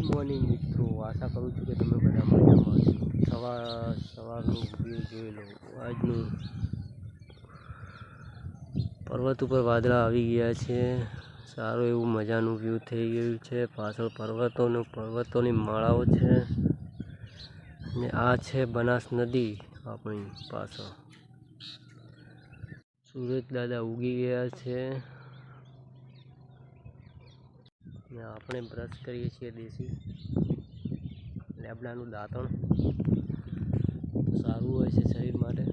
Good morning મિત્રો. આશા કરું છું કે તમે બધા મજામાં છો. સવાર, સવારનું વ્યૂ જોઈ લો. આજનું પર્વત ઉપર વાદળા આવી ગયા છે. સારું એવું મજાનું વ્યૂ થઈ ગયું છે. પાછળ પર્વતોનું, પર્વતોની માળાઓ છે. અને આ છે બનાસ નદી આપણી પાછળ. સૂરજ દાદા ઉગી ગયા છે. ને આપણે બ્રશ કરીએ છીએ દેશી. લેબડાનું દાંતણ. સારું હોય છે શરીર માટે.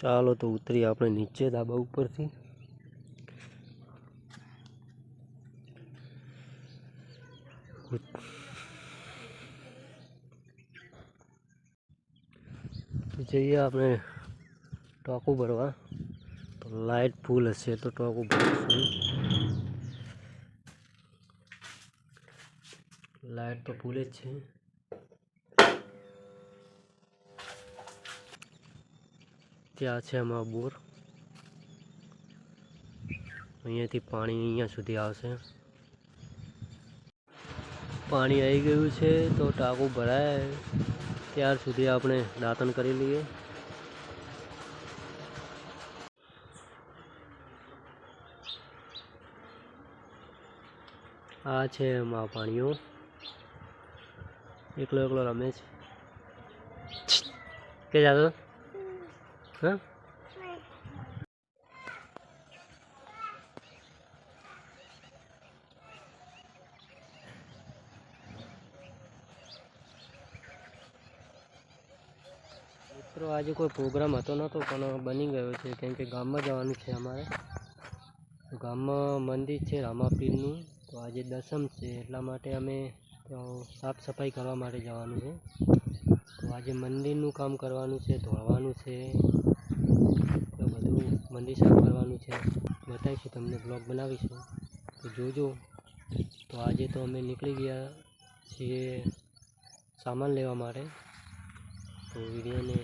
ચાલો તો ઉતરી આપણે નીચે ધાબા ઉપરથી. જઈએ આપણે ટોકું ભરવા. તો લાઇટ ફૂલ હશે તો ટોકું ભરીશું. લાઇટ તો ફૂલ જ છે. ત્યાં છે અમારો બોર. અહીંયાથી પાણી અહીંયા સુધી આવશે. પાણી આવી ગયું છે તો ટાંકું ભરાય. ત્યાર સુધી આપણે દાંતણ કરી લઈએ. આ છે એમાં પાણીઓ. એકલો એકલો રમે છે. કે જાતો? હા? મિત્રો, આજે કોઈ પ્રોગ્રામ હતો નહોતો પણ બની ગયો છે. કેમ કે ગામમાં જવાનું છે અમારે. ગામમાં મંદિર છે રામાપીરનું. તો આજે દસમ છે, એટલા માટે અમે ત્યાં સાફ સફાઈ કરવા માટે જવાનું છે. તો આજે મંદિરનું કામ કરવાનું છે ધોવાનું છે, તો બધું મંદિર સાફ કરવાનું છે. બતાવીશું તમને બ્લોગ બનાવીશું. તો જોજો. તો આજે તો અમે નીકળી ગયા છીએ સામાન લેવા માટે. તો વિડીયોને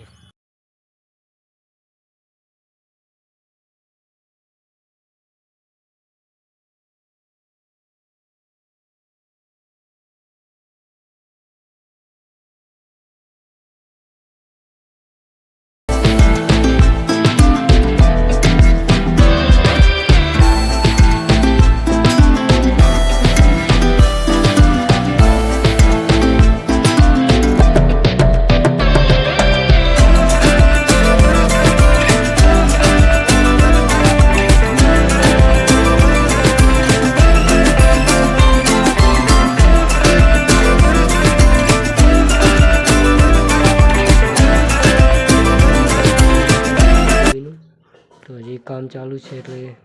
કામ ચાલુ છે એટલે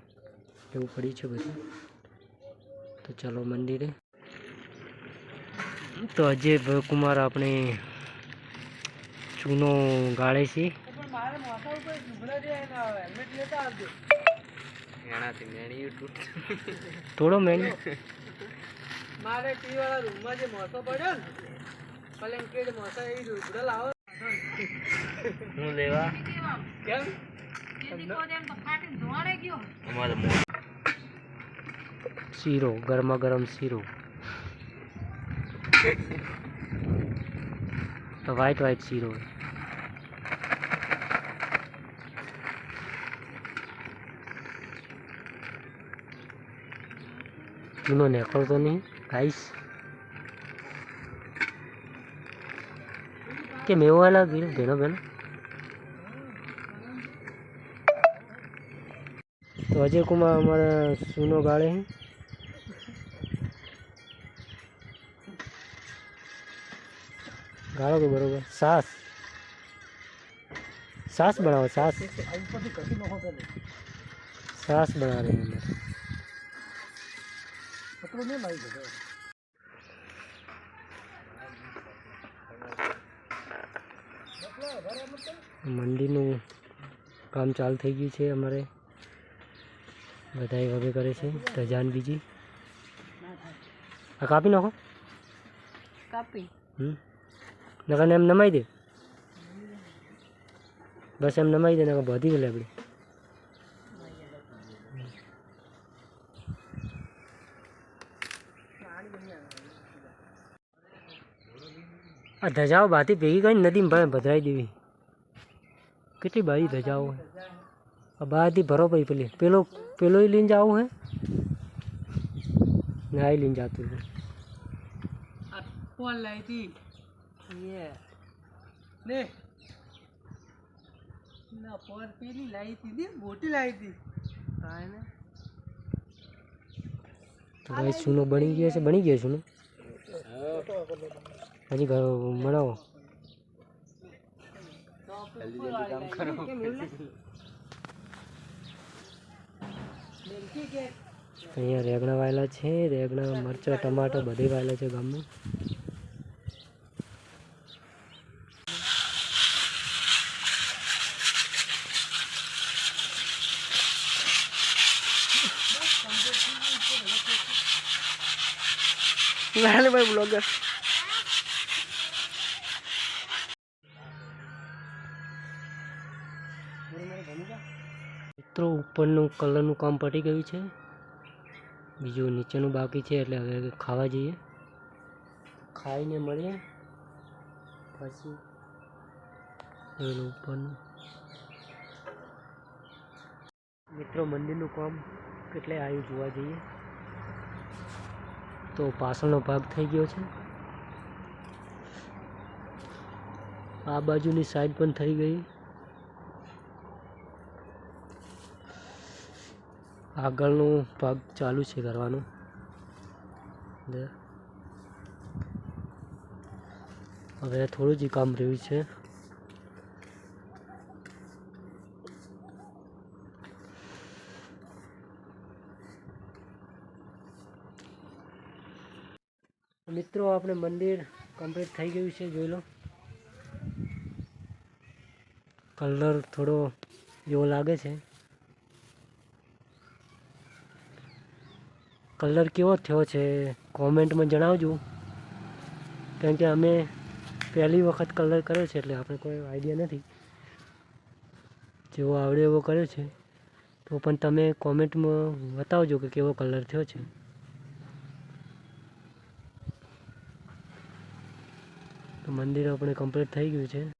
એવું પડી છે બધું. તો ચાલો મંદિરે. તો અજય કુમાર આપણે ચૂનો ગાળે છે. થોડો મેન મારે પીવાળા રૂમમાં જે મોસો પડ્યો ને બ્લેન્કેટ મોસો એ રૂપડો લાવો. હું લેવા? કેમ? શીરો ગરમા ગરમ શીરો. વ્હાઈટ વ્હાઈટ શીરો ચૂનો નીકળતો નહીં ગાઈશ કેમ એવો અલગ ભેનો ભેનો અજય કુમાર અમારા સુનો ગાળે છે. ગાળો કે બરોબર. સાસ. સાસ બનાવો, સાસ. સાસ બના અમે મંદિરનું કામ ચાલુ થઈ ગયું છે અમારે. બધા વગેરે કરે છે ધજાન બીજી આ કાપી નાખો કાપી હમ નકર એમ નમાઈ દે બસ એમ નમાઈ દે નકર બધી ગયેલી આપણી આ ધજાઓ બાથી ભેગી કરીને નદીમાં ભાઈ ભદ્રાઈ દેવી કેટલી બારી ધજાઓ બહારથી ભરો ભાઈ પેલી. પેલો પેલો લઈને જવું હે? ને આ લઈને જતું છે આ લાવી હતી એ ને ના પોર પેલી લાવી હતી ને મોટી લાવી હતી હા તો ભાઈ સુનો બની ગયો છે બની ગયો સુનો હજી ઘર બનાવો કે અહીંયા રેગણા વાયેલા છે રેગણા મરચાં ટમાટર બધે વાયેલા છે ગામમાં. ભાઈ બ્લોગર. મિત્રો, ઉપરનું કલરનું કામ પટી ગયું છે. બીજું નીચેનું બાકી છે, એટલે હવે ખાવા જઈએ. ખાઈને મળીએ. પછી પેલું ઉપરનું. મિત્રો, મંદિરનું કામ કેટલે આવ્યું જોવા જઈએ. તો પાછળનો ભાગ થઈ ગયો છે. આ બાજુની સાઈડ પણ થઈ ગઈ. આગળનો ભાગ ચાલુ છે કરવાનું. હવે થોડું જ કામ રહ્યું છે. મિત્રો, આપણે મંદિર કમ્પ્લીટ થઈ ગયું છે, જોઈ લો. કલર થોડો એવો લાગે છે. કલર કેવો થયો છે, કોમેન્ટમાં જણાવજો. કેમ કે અમે પહેલી વખત કલર કર્યો છે, એટલે આપણે કોઈ આઈડિયા નથી. જેવો આવડે એવો કર્યો છે. તો પણ તમે કોમેન્ટમાં બતાવજો કે કેવો કલર થયો છે. તો મંદિર આપણે કમ્પ્લીટ થઈ ગયું છે.